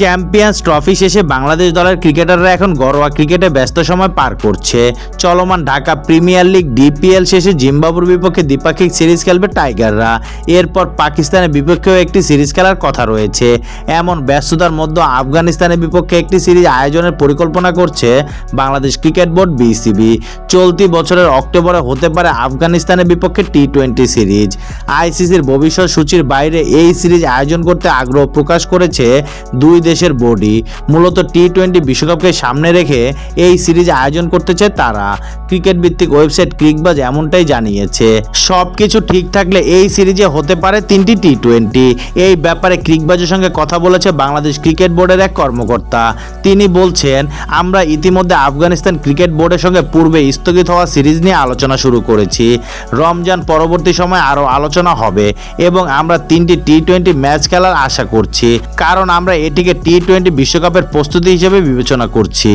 Champions trophy শেষে বাংলাদেশ দলের ক্রিকেটাররা এখন ঘরোয়া ক্রিকেটে ব্যস্ত সময় পার করছে। চলমান ঢাকা প্রিমিয়ার লিগ ডিপিএল শেষে জিম্বাবুর বিপক্ষে দ্বিপাক্ষিক সিরিজ খেলবে টাইগাররা। এরপর পাকিস্তানের বিপক্ষেও একটি সিরিজ খেলার কথা রয়েছে। এমন ব্যস্ততার মধ্যে আফগানিস্তানের বিপক্ষে একটি সিরিজ আয়োজনের পরিকল্পনা করছে বাংলাদেশ ক্রিকেট বোর্ড বিসিবি। চলতি বছরের অক্টোবরে হতে পারে আফগানিস্তানের বিপক্ষে টি টোয়েন্টি সিরিজ। আইসিসির ভবিষ্যৎ সূচির বাইরে এই সিরিজ আয়োজন করতে আগ্রহ প্রকাশ করেছে দুই দেশের বোর্ডই মূলত টি টোয়েন্টি বিশ্বকাপকে সামনে রেখে এই সিরিজ আয়োজন করতে চায় তারা। ক্রিকেট ভিত্তিক ওয়েবসাইট ক্রিকবাজ এমনটাই জানিয়েছে। সব কিছু ঠিক থাকলে এই সিরিজে হতে পারে তিনটি টি টোয়েন্টি এই ব্যাপারে ক্রিকবাজের সঙ্গে কথা বলেছে বাংলাদেশ ক্রিকেট বোর্ডের এক কর্মকর্তা। তিনি বলছেন, আমরা ইতিমধ্যে আফগানিস্তান ক্রিকেট বোর্ডের সঙ্গে পূর্বে স্থগিত হওয়া সিরিজ নিয়ে আলোচনা শুরু করেছি। রমজান পরবর্তী সময় আরও আলোচনা হবে এবং আমরা তিনটি টি টোয়েন্টি ম্যাচ খেলার আশা করছি। কারণ আমরা এটিকে টি টোয়েন্টি বিশ্বকাপের প্রস্তুতি হিসেবে বিবেচনা করছি।